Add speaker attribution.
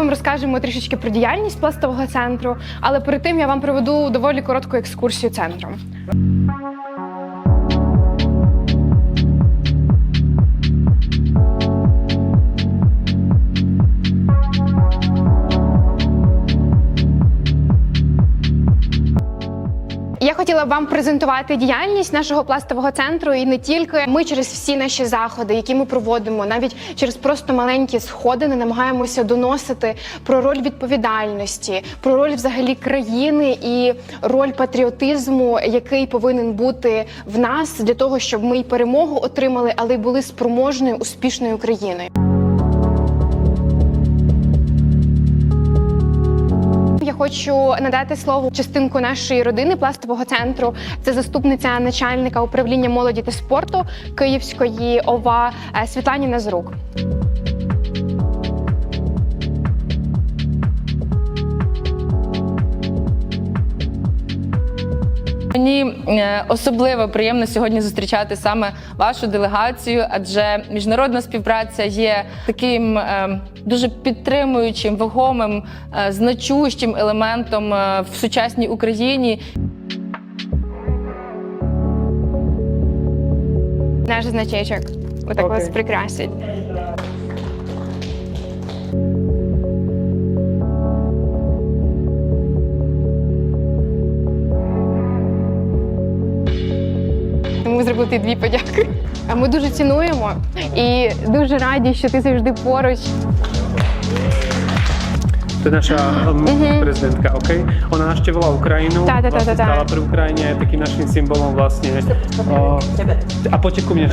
Speaker 1: вам розкажемо трішечки про діяльність пластового центру, але перед тим я вам проведу доволі коротку екскурсію центром. Я хотіла вам презентувати діяльність нашого пластового центру і не тільки ми через всі наші заходи, які ми проводимо, навіть через просто маленькі сходини, намагаємося доносити про роль відповідальності, про роль взагалі країни і роль патріотизму, який повинен бути в нас для того, щоб ми й перемогу отримали, але й були спроможною успішною країною. Хочу надати слово частинку нашої родини пластового центру. Це заступниця начальника управління молоді та спорту Київської ОВА е, Світлані Назрук.
Speaker 2: Мені е, особливо приємно сьогодні зустрічати саме вашу делегацію, адже міжнародна співпраця є таким е, дуже підтримуючим, вагомим, е, значущим елементом в сучасній Україні.
Speaker 1: Наш значечок. Отак
Speaker 3: Окей.
Speaker 1: вас прикрасить. Тому зробив ти дві подяки. А ми дуже цінуємо і дуже раді, що ти завжди поруч.
Speaker 3: Je naša um, prezidentka, OK? Ona navštívila Ukrajinu,
Speaker 1: Tá, tá, tá,
Speaker 3: vlastne
Speaker 1: tá, tá.
Speaker 3: stála pri Ukrajine, je takým našim symbolom vlastne. O, a poďte ku mne